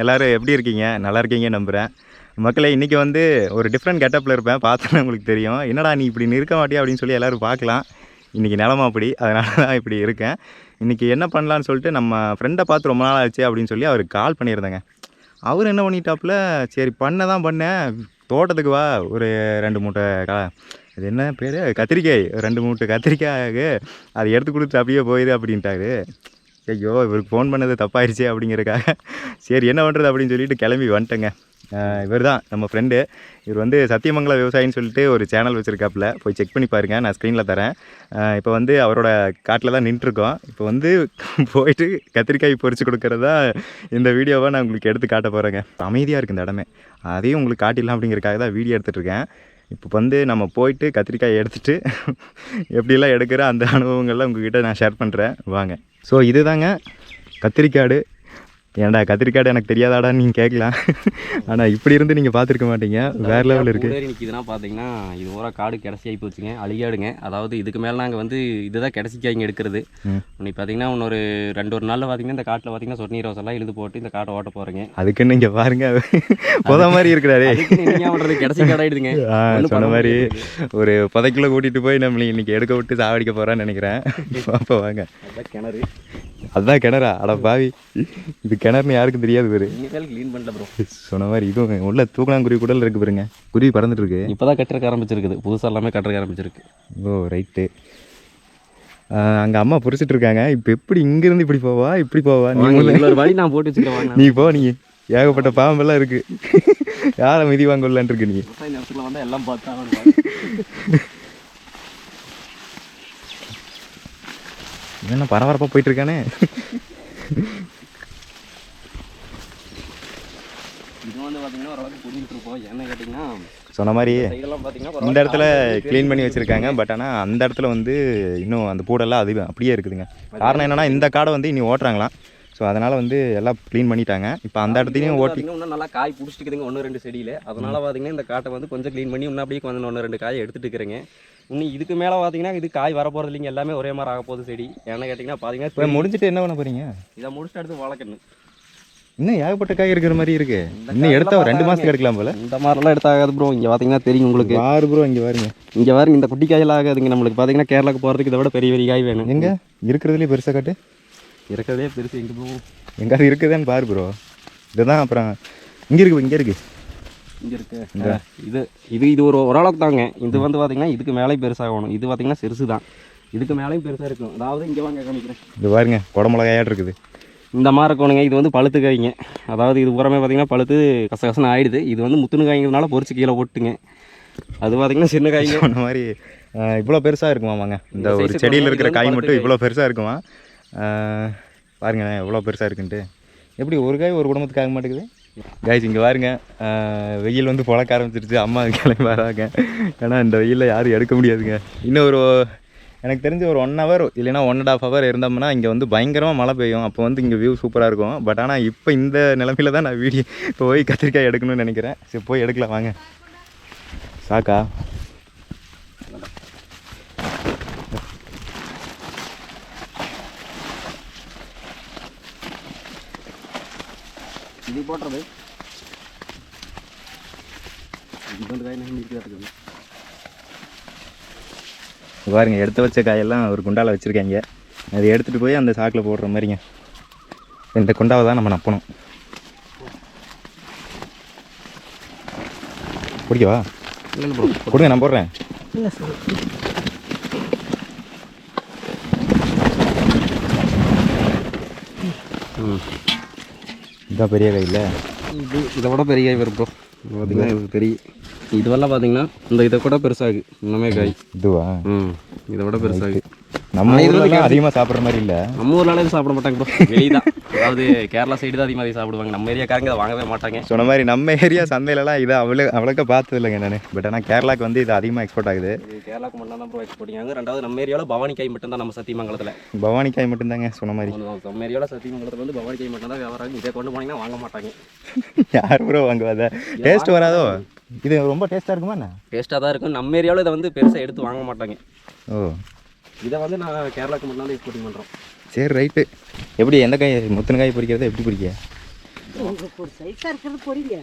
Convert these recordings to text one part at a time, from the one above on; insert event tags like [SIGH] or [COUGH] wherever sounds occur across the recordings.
எல்லோரும் எப்படி இருக்கீங்க? நல்லா இருக்கீங்க நம்புகிறேன் மக்களே இன்றைக்கி வந்து ஒரு டிஃப்ரெண்ட் கெட்டப்பில் இருப்பேன். பார்த்தோன்னா உங்களுக்கு தெரியும். என்னடா நீ இப்படி இருக்க மாட்டியா அப்படின்னு சொல்லி எல்லோரும் பார்க்கலாம். இன்றைக்கி நிலமா அப்படி. அதனால தான் இப்படி இருக்கேன். இன்றைக்கி என்ன பண்ணலான்னு சொல்லிட்டு நம்ம ஃப்ரெண்டை பார்த்து ரொம்ப நாள் ஆச்சு அப்படின்னு சொல்லி அவருக்கு கால் பண்ணியிருந்தேங்க. அவர் என்ன பண்ணிட்டாப்புல? சரி பண்ண தான் பண்ணேன். தோட்டத்துக்கு வா. ஒரு ரெண்டு மூட்டை கா அது என்ன பேர்? கத்திரிக்காய். ரெண்டு மூட்டை கத்திரிக்காய் அதை எடுத்து கொடுத்து அப்படியே போயிடு அப்படின்ட்டாரு. ஐயோ இவருக்கு ஃபோன் பண்ணது தப்பாயிருச்சே அப்படிங்கிறக்காக சரி என்ன பண்ணுறது அப்படின்னு சொல்லிட்டு கிளம்பி வந்துட்டேங்க. இவர் தான் நம்ம ஃப்ரெண்டு இவர் வந்து சத்தியமங்கல விவசாயின்னு சொல்லிட்டு ஒரு சேனல் வச்சுருக்காப்புல. போய் செக் பண்ணி பாருங்கள் நான் ஸ்க்ரீனில் தரேன். இப்போ வந்து அவரோட காட்டில் தான் நின்றுருக்கோம். இப்போ வந்து [LAUGHS] போயிட்டு கத்திரிக்காய் பொரிச்சு கொடுக்கறதா இந்த வீடியோவை நான் உங்களுக்கு எடுத்து காட்ட போகிறேங்க அமைதியாக இருக்குது இந்த இடமே. அதையும் உங்களுக்கு காட்டிடலாம் அப்படிங்கிறக்காக தான் வீடியோ எடுத்துகிட்ருக்கேன் இப்போ வந்து நம்ம போயிட்டு கத்திரிக்காய் எடுத்துகிட்டு எப்படிலாம் எடுக்கிற அந்த அனுபவங்கள்லாம் உங்ககிட்ட நான் ஷேர் பண்ணுறேன் வாங்க. ஸோ இதுதாங்க கத்திரிக்காடு. ஏன்டா கத்திரிக்காடு எனக்கு தெரியாதாடான்னு நீங்கள் கேட்கலாம். ஆனால் இப்படி இருந்து நீங்கள் பார்த்துருக்க மாட்டீங்க. வேறு லெவல் இருக்குது நிற்கிதுன்னா பார்த்தீங்கன்னா இது பூரா காடு கிடச்சி ஆகி போச்சுங்க. அழிகாடுங்க அதாவது இதுக்கு மேலே நாங்கள் வந்து இதுதான் கிடச்சிக்காய்ங்க எடுக்கிறது. ம். இன்னைக்கு பார்த்தீங்கன்னா இன்னொரு ரெண்டு ஒரு நாளில் பார்த்தீங்கன்னா இந்த காட்டில் பார்த்தீங்கன்னா சொன்னீர் ரோசெல்லாம் இழுது போட்டு இந்த காட்டை ஓட்ட போகிறேங்க அதுக்குன்னு இங்கே பாருங்க. போத மாதிரி இருக்கிறாரே. பண்ணுறது கிடச்சி காடாயிடுதுங்க சொன்ன மாதிரி. ஒரு பதக்கிலோ கூட்டிகிட்டு போய் நம்மளை இன்னைக்கு எடுக்க விட்டு சாவடிக்க போகிறான்னு நினைக்கிறேன். [LAUGHS] அப்போ வாங்க. கிணறு. அதுதான் கிணறா. அட பாவி. இது கிணறுன்னு யாருக்கும் தெரியாது பேரு. க்ளீன் பண்ணல ப்ரோ சொன்ன மாதிரி இதுவும் உள்ள தூக்கணாங்குருவி குடல் இருக்கு பாருங்க. குருவி பறந்துட்டு இருக்கு இப்போ தான் கட்டுறக்க ஆரம்பிச்சிருக்குது. புதுசாக எல்லாமே கட்டுறக்க ஆரம்பிச்சிருக்கு. ஓ ரைட்டு அங்கே அம்மா பொரிச்சிட்டு இருக்காங்க. இப்போ எப்படி இங்கேருந்து இப்படி போவா? இப்படி போவா? நீ வாங்க, இதுல ஒரு வழி நான் போட்டு வச்சுக்கிறேன். நீ போ நீ. ஏகப்பட்ட பாம்பெல்லாம் இருக்கு. யாரை மிதி வாங்கலான் இருக்கு நீ? எல்லாம் பார்த்தா என்ன பரபரப்பாக போயிட்டு இருக்கானே இது வந்து பார்த்தீங்கன்னா ஓரளவுக்கு புரிஞ்சுட்டு இருப்போம். என்ன கேட்டிங்கன்னா சொன்ன மாதிரி இந்த இடத்துல க்ளீன் பண்ணி வச்சுருக்காங்க. பட் ஆனால் அந்த இடத்துல வந்து இன்னும் அந்த பூடெல்லாம் அது அப்படியே இருக்குதுங்க. காரணம் என்னன்னா இந்த காடை வந்து இனி ஓட்டுறாங்களாம். ஸோ அதனால் வந்து எல்லாம் க்ளீன் பண்ணிட்டாங்க. இப்போ அந்த இடத்துலையும் ஓட்டி இன்னும் நல்லா காய் பிடிச்சிட்டுக்குதுங்க ஒன்று ரெண்டு செடியில். அதனால பார்த்தீங்கன்னா இந்த காட்டை வந்து கொஞ்சம் க்ளீன் பண்ணி இன்னும் அப்படியே வந்து ஒன்று ரெண்டு காய் எடுத்துட்டு இருக்கிறேங்க. இன்னும் இதுக்கு மேலே பார்த்தீங்கன்னா இது காய் வரப்போகிறது இல்லைங்க எல்லாமே ஒரே மாதிரி ஆக போகுது செடி. என்ன கேட்டிங்கன்னா இப்போ பார்த்தீங்கன்னா முடிச்சுட்டு என்ன பண்ண போகிறீங்க இதை முடிச்சுட்டு அடுத்து வளர்க்கணும். இன்னும் ஏகப்பட்ட காய் இருக்கிற மாதிரி இருக்கு. இன்னும் எடுத்தா ரெண்டு மாதத்துக்கு பாருங்க. எடுக்கலாம் போல. இந்த மாதிரிலாம் எடுத்தாகாது ப்ரோ இங்கே பார்த்தீங்கன்னா தெரியும் உங்களுக்கு. ஆறு ப்ரோ இங்கே பாருங்க இங்கே பாருங்க இந்த குட்டி காயெல்லாம் ஆகாதுங்க. நம்மளுக்கு பார்த்தீங்கன்னா கேரளாக்கு போகிறதுக்கு இதை விட பெரிய பெரிய காய் வேணும். எங்க? இருக்கிறதுலே பெருசாக காட்டு. இருக்கிறதே பெருசு எங்கே போகும் எங்காவது இருக்குதான்னு பாரு ப்ரோ இதுதான் அப்புறம் இங்கே இருக்கு இங்கே இருக்கு. இங்கே இருக்கு. ஆ, இது இது இது ஒரு ஓரளவுக்கு தாங்க. இது வந்து பார்த்தீங்கன்னா இதுக்கு மேலேயும் பெருசாகணும். இது பார்த்தீங்கன்னா சிறுசு தான். இதுக்கு மேலேயும் பெருசாக இருக்கும் அதாவது இங்கே வாங்க காமிக்கிறேன் இது பாருங்க குடமிளகாயாட்டு இருக்குது. இந்த மாதிரி இருக்கணுங்க. இது வந்து பழுத்து காய்ங்க. அதாவது இது பூராமே பார்த்தீங்கன்னா பழுத்து கசகசன்னு ஆயிடுது. இது வந்து முத்துணு காய்ங்கிறதுனால பொரிச்சு கீழே போட்டுங்க. அது பார்த்தீங்கன்னா சின்ன காய்ங்க. சொன்ன மாதிரி இவ்வளோ பெருசாக இருக்குமாமாங்க. இந்த இந்த ஒரு செடியில் க்கு இருக்கிற காய் மட்டும். இவ்வளோ பெருசாக இருக்குமா? பாருங்களேன் எவ்வளோ பெருசாக இருக்குன்ட்டு. எப்படி ஒரு காய் ஒரு குடும்பத்துக்கு ஆக மாட்டேங்குது? காய்ச்சி இங்கே பாருங்க. வெயில் வந்து புழக்க ஆரம்பிச்சிருச்சு. அம்மா கிளம்பி வராங்க ஏன்னா இந்த வெயிலில் யாரும் எடுக்க முடியாதுங்க. இன்னும் ஒரு எனக்கு தெரிஞ்சு ஒரு ஒன் ஹவர் இல்லைன்னா ஒன் அண்ட் ஆஃப் ஹவர் இருந்தோம்னா இங்கே வந்து பயங்கரமாக மழை பெய்யும். அப்போ வந்து இங்கே வியூ சூப்பராக இருக்கும். பட் ஆனால் இப்போ இந்த நிலமையில தான் நான் வீடியோ இப்போ போய் கத்திரிக்காய் எடுக்கணும்னு நினைக்கிறேன். சரி போய் எடுக்கலாம் வாங்க. சாக்கா. இது போட்டுறது பாருங்க எடுத்து வச்ச காயெல்லாம் ஒரு குண்டால வச்சுருக்காங்க. அதை எடுத்துகிட்டு போய் அந்த சாக்கில் போடுற மாதிரிங்க. இந்த குண்டாவை தான் நம்ம நப்பணும். பிடிக்கவா கொடுங்க நான் போடுறேன். ம். இதான் பெரிய காய் இல்லை இது இதை விட பெரிய காய் வரும் ப்ரோ பார்த்தீங்கன்னா இது பெரிய இதுவெல்லாம் பார்த்தீங்கன்னா இந்த இதை கூட பெருசாகு. இன்னமே காய் இதுவா? ம் இதை விட பெருசாகு. நம்ம ஊர்லலாம் அதிகமாக சாப்பிட்ற மாதிரி இல்லை. நம்ம ஊர்லால இது சாப்பிட மாட்டாங்க ப்ரோ வெளியே தான். அதாவது கேரளா சைடு தான் அதிகமாக சாப்பிடுவாங்க. நம்ம ஏரியாக்காரங்க அதை வாங்கவே மாட்டாங்க. சொன்ன மாதிரி நம்ம ஏரியா சந்தையிலலாம் இதை அவ்வளோ அவ்வளோக்கா பார்த்தது இல்லைங்க நான். பட் ஆனால் கேரளாக்கு வந்து இது அதிகமாக எக்ஸ்போர்ட் ஆகுது. கேரளாக்கு மட்டும் தான் ப்ரோ எக்ஸ்போர்ட்டிங் ரெண்டாவது நம்ம ஏரியாவில் பவானி காய் மட்டும் தான் நம்ம சத்தியமங்கலத்தில். பவானி காய் மட்டும்தாங்க சொன்ன மாதிரி. நம்ம ஏரியாவில் சத்தியமங்கலத்தில் வந்து பவானி காய் மட்டும் தான் வியாபாரம். இதை கொண்டு போனீங்கன்னா வாங்க மாட்டாங்க. [LAUGHS] யார் ப்ரோ வாங்குவாத? டேஸ்ட் வராதோ? இது ரொம்ப டேஸ்ட்டாக இருக்குமா என்ன? டேஸ்ட்டாக தான் இருக்கும். நம்ம ஏரியாவில் இதை வந்து பெருசாக எடுத்து வாங்க மாட்டாங்க. ஓ. இதை வந்து நான் கேரளாக்கு மட்டும் தான் எக்ஸ்போர்ட்டிங் பண்ணுறோம் சரி ரைட்டு எப்படி எந்த காய் முத்தின காய் பொரிக்கிறத எப்படி பொரிக்க ஒரு சைஸாக இருக்கிறது பொறிங்க.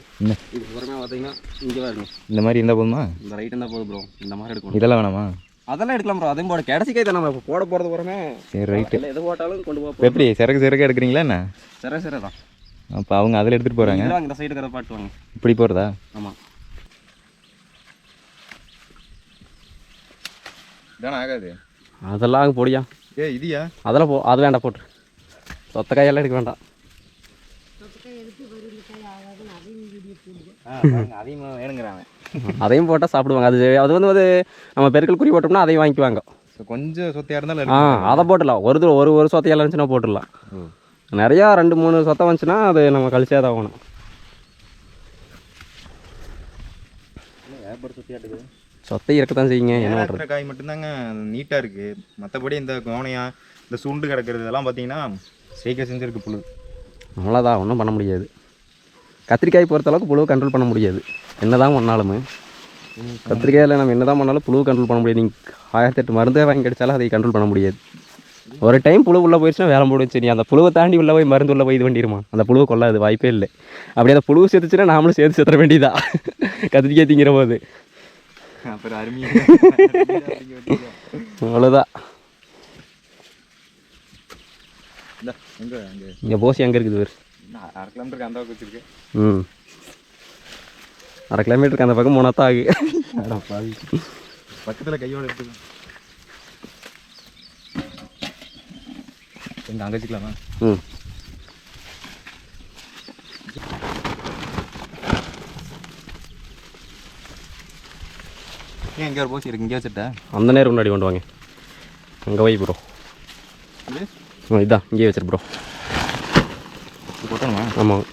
இது பூரமே பார்த்தீங்கன்னா இங்கே பாருங்க இந்த மாதிரி இருந்தால் போதுமா? இந்த ரைட் இருந்தால் போதும் ப்ரோ இந்த மாதிரி எடுக்கணும். இதெல்லாம் வேணாமா? அதெல்லாம் எடுக்கலாம் ப்ரோ அதையும் போட கடைசி கை நம்ம இப்போ போட போகிறது பூரமே சரி ரைட்டு இல்லை எது போட்டாலும் கொண்டு போக எப்படி சரக்கு சரக்கு எடுக்கிறீங்களா என்ன? சரி சரி தான். அப்போ அவங்க அதில் எடுத்துகிட்டு போகிறாங்க இந்த சைடு இருக்கிற பாட்டு வாங்க இப்படி போகிறதா ஆமாம் தானே ஆகாது. அதெல்லாம் அங்கே போடியா? ஏ இதுயா அதெல்லாம் போ அது வேண்டாம் போட்டு. சொத்த காயெல்லாம் எடுக்க வேண்டாம். அதையும் போட்டால் சாப்பிடுவாங்க. அது அது வந்து அது நம்ம பெருக்கல் குறி போட்டோம்னா அதையும் வாங்கிக்குவாங்க. கொஞ்சம் சொத்தையாக இருந்தாலும் ஆ அதை போட்டுடலாம். ஒரு தடவை ஒரு ஒரு சொத்தையெல்லாம் இருந்துச்சுன்னா போட்டுடலாம். நிறையா ரெண்டு மூணு சொத்தை வந்துச்சுன்னா அது நம்ம கழிச்சே தான் ஆகணும். ஏற்பட சொத்தியாட்டுது சொத்தை இருக்கத்தான் செய்யுங்க என்ன பண்ணுறது காய் மட்டும்தாங்க நீட்டாக இருக்குது மற்றபடி இந்த கோணையா இந்த சுண்டு கிடக்கிறது இதெல்லாம் பார்த்தீங்கன்னா சீக்கிரம் செஞ்சுருக்கு புழு. அவ்வளோதான் ஒன்றும் பண்ண முடியாது. கத்திரிக்காய் பொறுத்தளவுக்கு புழுவை கண்ட்ரோல் பண்ண முடியாது. என்னதான் பண்ணாலுமே. கத்திரிக்காயில் நம்ம என்னதான் பண்ணாலும் புழு கண்ட்ரோல் பண்ண முடியாது. நீங்கள் ஆயிரத்தி எட்டு மருந்தே வாங்கி கிடைச்சாலும் அதை கண்ட்ரோல் பண்ண முடியாது. ஒரு டைம் புழு உள்ளே போயிடுச்சுன்னா வேலை முடியும் சரி அந்த புழுவை தாண்டி உள்ளே போய் மருந்து உள்ளே போய் இது பண்ணிடுமா? அந்த புழுவை கொள்ளாது வாய்ப்பே இல்லை. அப்படியே அந்த புழு செத்துச்சுன்னா நாமளும் சேர்த்து செத்துற வேண்டியதா கத்திரிக்காய் திங்கிற போது. அப்புறம் அருமையாக அவ்வளோதான் இங்கே போசி எங்கே இருக்குது இவர் அரை கிலோமீட்டருக்கு அந்த பக்கம் வச்சிருக்கு ம் அரை கிலோமீட்டருக்கு அந்த பக்கம் மூணாத்தான் ஆகு பக்கத்தில் கையோட எடுத்து எங்க அங்கே வச்சுக்கலாமா ம் ஏன் இங்கே ஒரு போசி இருக்கு இங்கே வச்சுட்டா அந்த நேரம் முன்னாடி கொண்டு வாங்க. அங்கே வை ப்ரோ இதான் இங்கேயே வச்சிரு ப்ரோ போட்டோமா ஆமாம்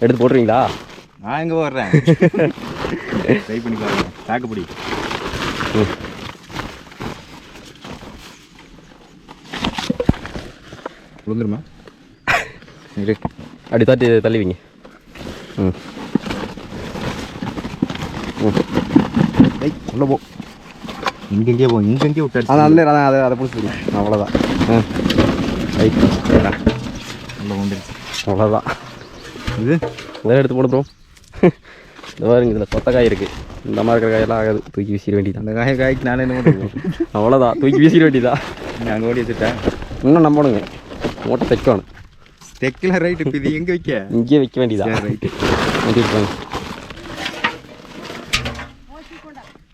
எடுத்து போட்டுருவீங்களா நான் எங்கே வர்றேன் ட்ரை பண்ணி பாருங்க. தாக்குப்பிடி ம். விழுந்துருமா? [LAUGHS] இரு. அப்படி தட்டி தள்ளிவிங்க. ம். ஐய் உள்ள போ. இங்கே எங்கேயே போ இங்கே எங்கேயே விட்டாச்சு அதான் அந்த அதான் அதை அதை பிடிச்சி அவ்வளோதான் ஆ. ரைட் உள்ள வந்துருச்சு அவ்வளோதான் இது? வேறு எடுத்து போடு ப்ரோ. இந்த பாருங்க இதில் சொத்த காய் இருக்குது இந்த மாதிரி இருக்கிற காயெல்லாம் ஆகாது. தூக்கி வீசிட வேண்டியதான் அந்த காய காய்க்கு நானே என்ன பண்ணுறது அவ்வளோதான் தூக்கி வீசிட வேண்டியதான் நீ அங்கே ஓடி வச்சுட்டேன் இன்னும் நம்பணுங்க மூட்டை தைக்கணும். தெக்கில் ரைட் இப்போ இது எங்கே வைக்க? இங்கேயே வைக்க வேண்டியதா சரி ரைட்டு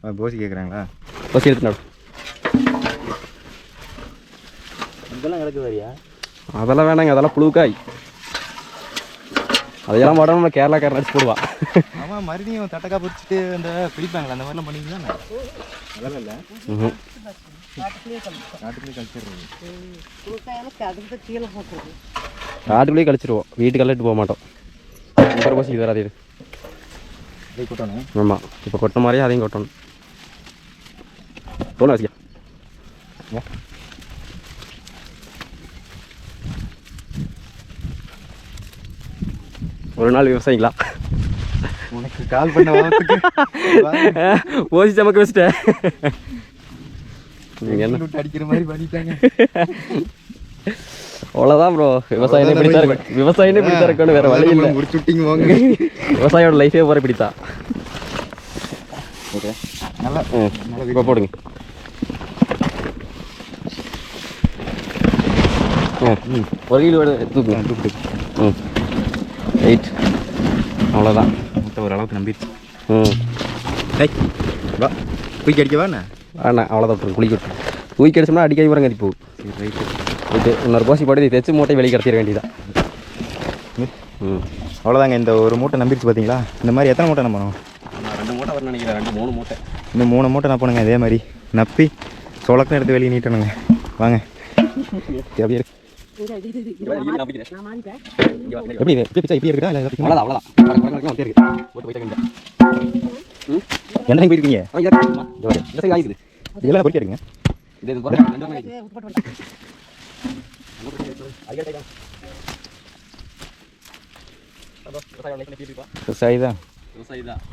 போசி கேட்குறாங்களா பசி எடுத்துனாடு இதெல்லாம் கிடக்கு வரியா? அதெல்லாம் வேணாங்க அதெல்லாம் புழுக்காய். அதையெல்லாம் போட நம்ம கேரளாக்காரன் அடிச்சு போடுவா. ஆமாம் மறுபடியும் தட்டக்கா பொரிச்சிட்டு அந்த பிடிப்பாங்களா அந்த மாதிரிலாம் பண்ணிங்களா அதெல்லாம் இல்லை. போட்டுருது காட்டுக்குள்ளேயே கழிச்சிருவோம். வீட்டுக்கெல்லாம் இட்டு போக மாட்டோம். அப்புறம் பசி இது வராது இதை. கூட்டணும். ஆமாம் இப்போ கொட்டின மாதிரியே அதையும் கொட்டணும். தோணு வசிக்க ஒரு நாள் விவசாயிங்களா உனக்கு கால் பண்ண ஓசி சமக்க வச்சுட்டேன் நீங்கள் என்ன அடிக்கிற மாதிரி பண்ணிட்டாங்க அவ்வளோதான் ப்ரோ விவசாயம் இப்படி தான் இருக்கும் விவசாயம் இப்படி தான் இருக்கணும் வேற வழி இல்லை. முடிச்சு விட்டீங்க வாங்க. விவசாயோட லைஃபே போகிற இப்படி தான் ஓகே. நல்லா இப்போ போடுங்க. ம். ம் ஒரு கிலோ ம். ரைட் அவ்வளோதான் மொத்தம் ஓரளவுக்கு நம்பிடுச்சு ம். ஏய் வா. தூக்கி அடிக்கவா என்ன? வேணாம் அவ்வளோதான் விட்டுருங்க குளிக்க தூக்கி அடிச்சோம்னா அடிக்கடி வரங்க அது போகும். சரி ரைட்டு இது இன்னொரு போசி போட்டு இதை தைச்சு மூட்டை வெளியே கடத்திட வேண்டியதான் ம். அவ்வளோதாங்க இந்த ஒரு மூட்டை நம்பிடுச்சு பார்த்தீங்களா இந்த மாதிரி எத்தனை மூட்டை நம்பணும்? ரெண்டு மூட்டை வரணும் நினைக்கிறேன் ரெண்டு மூணு மூட்டை. இந்த மூணு மூட்டை நான் பண்ணுங்க இதே மாதிரி. நப்பி சொலக்கம் எடுத்து வெளியே நீட்டணுங்க. வாங்க. அப்படியே எப்படி இது பிச்சா இப்படி இருக்குதா இல்லை? அவ்வளோதான் அவ்வளோதான் அப்படியே இருக்கு. போட்டு போயிட்டே வேண்டியதான் எந்த போயிருக்கீங்க? இந்த சைடு ஆயிடுது. இதெல்லாம் பொறிக்க இருக்குங்க இது விவசாயி தான்.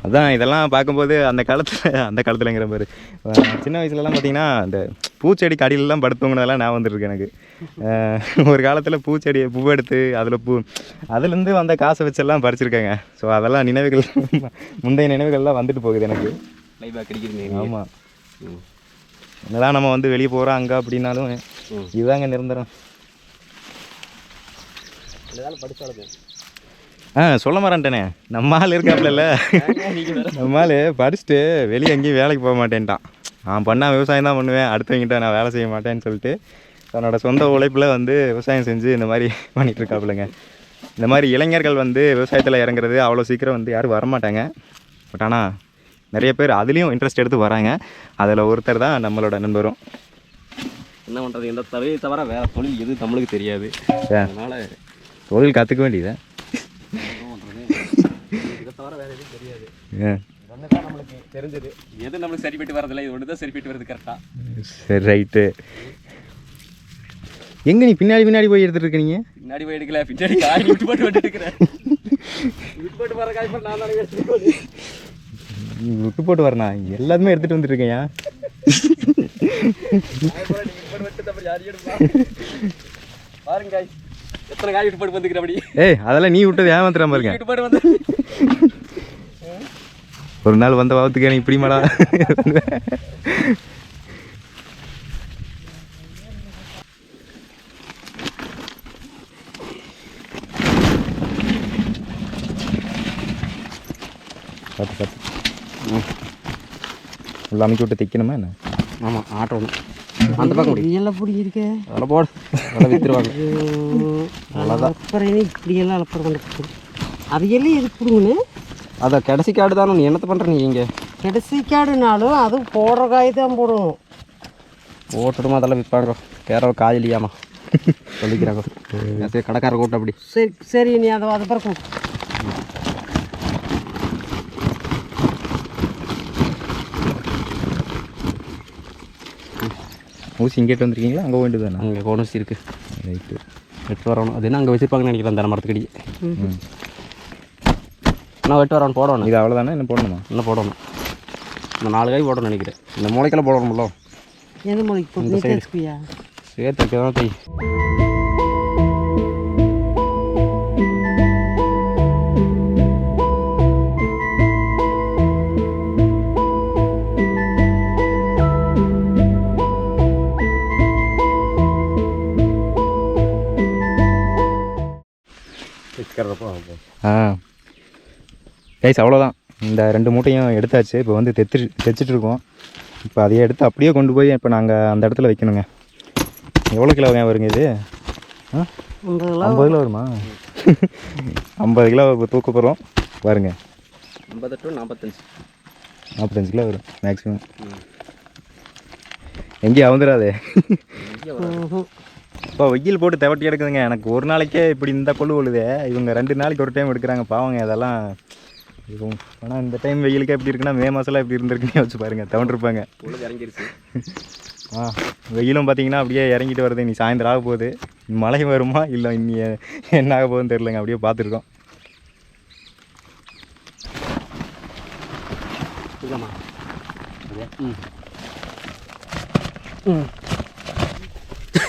அதான் இதெல்லாம் பார்க்கும்போது அந்த காலத்தில் அந்த காலத்துலங்கிற அஹ் சின்ன வயசுலலாம் பார்த்தீங்கன்னா இந்த பூச்செடி கடியிலலாம் படுத்துவங்கனதெல்லாம் நான் வந்துருக்கு எனக்கு. ஒரு காலத்தில் பூச்செடியை பூ எடுத்து அதில் பூ அதுலேருந்து வந்த காசை வச்செல்லாம் பறிச்சிருக்கேங்க. ஸோ அதெல்லாம் நினைவுகள் முந்தைய நினைவுகள்லாம் வந்துட்டு போகுது எனக்கு. ஆமாம் என்னதான் நம்ம வந்து வெளியே போகிறோம் அங்கே அப்படின்னாலும் இதுதாங்க நிரந்தரம். படிச்சாலும் ஆ சொல்ல மாட்டேனே நம்ம ஆள் இருக்காப்புல நம்ம ஆள் படிச்சுட்டு வெளியே எங்கேயும் வேலைக்கு போக மாட்டேன்ட்டான். நான் பண்ணால் விவசாயம் தான் பண்ணுவேன். அடுத்தவங்கிட்ட நான் வேலை செய்ய மாட்டேன்னு சொல்லிட்டு தன்னோட சொந்த உழைப்பில் வந்து விவசாயம் செஞ்சு இந்த மாதிரி பண்ணிட்டு இருக்காப்புலங்க இந்த மாதிரி இளைஞர்கள் வந்து விவசாயத்தில் இறங்குறது அவ்வளோ சீக்கிரம் வந்து யாரும் வரமாட்டாங்க. பட் ஆனால் நிறைய பேர் அதுலேயும் இன்ட்ரெஸ்ட் எடுத்து வராங்க. அதில் ஒருத்தர் தான் நம்மளோட நண்பரும். என்ன பண்ணுறது இந்த தொழிலை தவிர வேற தொழில் எது நம்மளுக்கு தெரியாது? அதனால தொழில் கற்றுக்க வேண்டியது. இதை தவிர வேற எதுவும் தெரியாது ஏன் ஒன்று தான் நம்மளுக்கு தெரிஞ்சது எது நம்மளுக்கு சரிப்பட்டு வரதில்லை இது ஒன்று தான் சரிப்பட்டு வருது கரெக்டாக சரி ரைட்டு எங்கே நீ பின்னாடி பின்னாடி போய் எடுத்துட்டு இருக்க நீங்க? முன்னாடி போய் எடுக்கல பின்னாடி காய் விட்டு போட்டு வந்துட்டு இருக்கிறேன் விட்டு போட்டு வர காய் போட்டு நான் தானே விட்டு போட்டு வரண்ணா எல்லாத்துமே எடுத்துட்டு வந்துருக்கேன் பாருங்க காய். எத்தனை காய் விட்டு போட்டு வந்துக்கிற அப்படி? ஏய் அதெல்லாம் நீ விட்டது ஏமாத்துறாம பாருங்க விட்டு போட்டு வந்து. ஒரு நாள் வந்த வாவத்துக்கு எனக்கு இப்படி மாடா பார்த்து பார்த்து உள்ள அமைக்க விட்டு தைக்கணுமா என்ன? ஆமாம் ஆட்டணும் அந்த பக்கம் முடி இப்படியெல்லாம் பிடி இருக்கு அதெல்லாம் போடு. அதெல்லாம் வித்துருவாங்க. அப்புறம் இப்படியெல்லாம் அலப்பறம் கொண்டு அதையெல்லாம் எதுக்கு பிடுங்கன்னு அதை கடைசி காடு தானே நீ என்னத்த பண்ணுற நீ இங்கே? கடைசிக்காடுனாலும் அது போடுற காய் தான் போடணும் ஓட்டுடுமா அதெல்லாம் விற்பாங்க. கேரள காய் இல்லையாமா சொல்லிக்கிறாங்க சரி கடைக்கார கூட்டம் அப்படி. சரி சரி நீ அதை அதை பிறகு ஊசி இங்கேட்டு வந்திருக்கீங்களா? அங்கே போயிட்டு தானே? அங்கே கோனசி இருக்கு. ரைட்டு வெட்டு வரணும் அது என்ன அங்கே வச்சிருப்பாங்கன்னு நினைக்கிறேன் அந்த மரத்துக்கடி. நான் வெட்டு வரணும் போடணும். இது அவ்வளோதானே என்ன போடணுமா? இன்னும் போடணும்? இந்த நாலு காய் போடணும்னு நினைக்கிறேன். இந்த மூளைக்கெல்லாம் போடணும்ல. எது தேய்ச்சிப்பியா சேர்த்து வைக்க தான் தை ஆ. கைஸ் அவ்வளோதான். இந்த ரெண்டு மூட்டையும் எடுத்தாச்சு. இப்போ வந்து தெத்து தைச்சிட்டு இருக்கோம் இப்போ அதையே எடுத்து அப்படியே கொண்டு போய் இப்போ நாங்கள் அந்த இடத்துல வைக்கணுங்க. எவ்வளோ கிலோ வருங்க இது? ஆ? ஐம்பது கிலோ வருமா? [LAUGHS] ஐம்பது கிலோ இப்போ தூக்க போகிறோம் பாருங்க. ஐம்பது டு நாற்பத்தஞ்சு நாற்பத்தஞ்சு கிலோ வரும் மேக்ஸிமம் எங்கேயும் அவுந்துடாதே இப்போ வெயில் போட்டு தவட்டி எடுக்குதுங்க. எனக்கு ஒரு நாளைக்கே இப்படி இந்த கொள்ளு கொள்ளுதே இவங்க ரெண்டு நாளைக்கு ஒரு டைம் எடுக்கிறாங்க. பாவங்க அதெல்லாம் ஆனால் இந்த டைம் வெயிலுக்கு எப்படி இருக்குன்னா மே மாதம்லாம் எப்படி இருந்திருக்குன்னு வச்சு பாருங்க. தவண்டிருப்பாங்க. இறங்கிருச்சு. [LAUGHS] ஆ வெயிலும் பார்த்தீங்கன்னா அப்படியே இறங்கிட்டு வருது. நீ சாயந்தரம் ஆக போகுது. மழை வருமா? இல்லை இன்னி என்ன ஆக போகுதுன்னு தெரிலங்க அப்படியே பார்த்துருக்கோம் இல்லைம்மா ம்.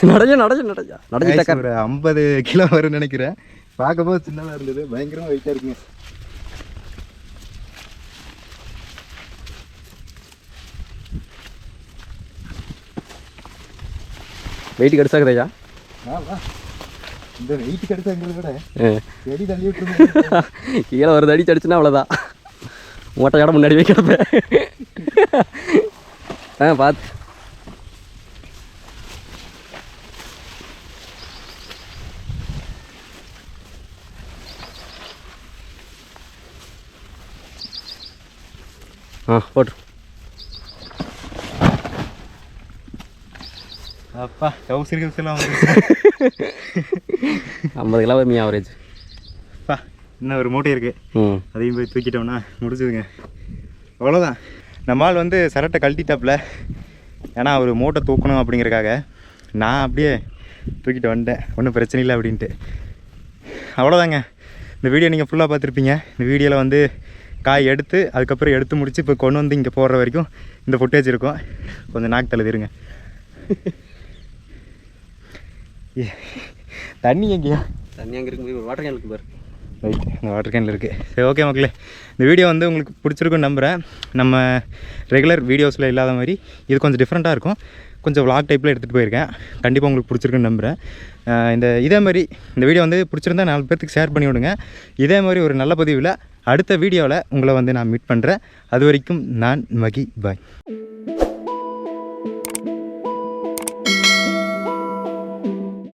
நடஞ்ச நடஞ்ச நடஞ்சா. நடஞ்சு Guys, ஒரு ஐம்பது கிலோ வரும்னு நினைக்கிறேன். பார்க்கும்போது சின்னதாக இருந்தது. பயங்கரமாக வெயிட்டாக இருக்குங்க. வெயிட் கிடச்சாக்குதையா இந்த வெயிட் கிடைச்சாங்கிறத விட செடி தள்ளி விட்டுருங்க. கீழே ஒரு அடி அடிச்சுன்னா அவ்வளோதான் மூட்டை கடை முன்னாடி வைக்கிறப்ப ஆ பார்த்து ஆ போட்டு அப்பா கவுசரி கவுசரிலாம் வந்து ஐம்பது கிலோ மீ ஆவரேஜ் அப்பா இன்னும் ஒரு மூட்டை இருக்குது ம். அதையும் போய் தூக்கிட்டோம்னா முடிச்சுதுங்க அவ்வளோதான் நம்ம ஆள் வந்து சரட்டை கழட்டிட்டாப்புல ஏன்னா அவர் மூட்டை தூக்கணும் அப்படிங்கிறக்காக நான் அப்படியே தூக்கிட்டு வந்துட்டேன். ஒன்றும் பிரச்சனை இல்லை அப்படின்ட்டு. அவ்வளோதாங்க இந்த வீடியோ நீங்கள் ஃபுல்லாக பார்த்துருப்பீங்க. இந்த வீடியோவில் வந்து காய் எடுத்து அதுக்கப்புறம் எடுத்து முடித்து இப்போ கொண்டு வந்து இங்கே போடுற வரைக்கும் இந்த ஃபுட்டேஜ் இருக்கும். கொஞ்சம் நாக்கு தழுதிருங்க தண்ணி எங்கேயா? தண்ணி அங்கே இருக்கும் போய் வாட்டர் கேனுக்கு பாரு. ரைட் இந்த வாட்டர் கேனில் இருக்குது சரி ஓகே மக்களே இந்த வீடியோ வந்து உங்களுக்கு பிடிச்சிருக்குன்னு நம்புகிறேன் நம்ம ரெகுலர் வீடியோஸில் இல்லாத மாதிரி இது கொஞ்சம் டிஃப்ரெண்ட்டாக இருக்கும். கொஞ்சம் vlog டைப்பில் எடுத்துகிட்டு போயிருக்கேன். கண்டிப்பாக உங்களுக்கு பிடிச்சிருக்குன்னு நம்புகிறேன் இந்த இதே மாதிரி இந்த வீடியோ வந்து பிடிச்சிருந்தா நாலு பேர்த்துக்கு ஷேர் பண்ணி விடுங்க. இதே மாதிரி ஒரு நல்ல பதிவில் அடுத்த வீடியோவில் உங்களை வந்து நான் மீட் பண்ணுறேன் அது வரைக்கும் நான் மகி பாய்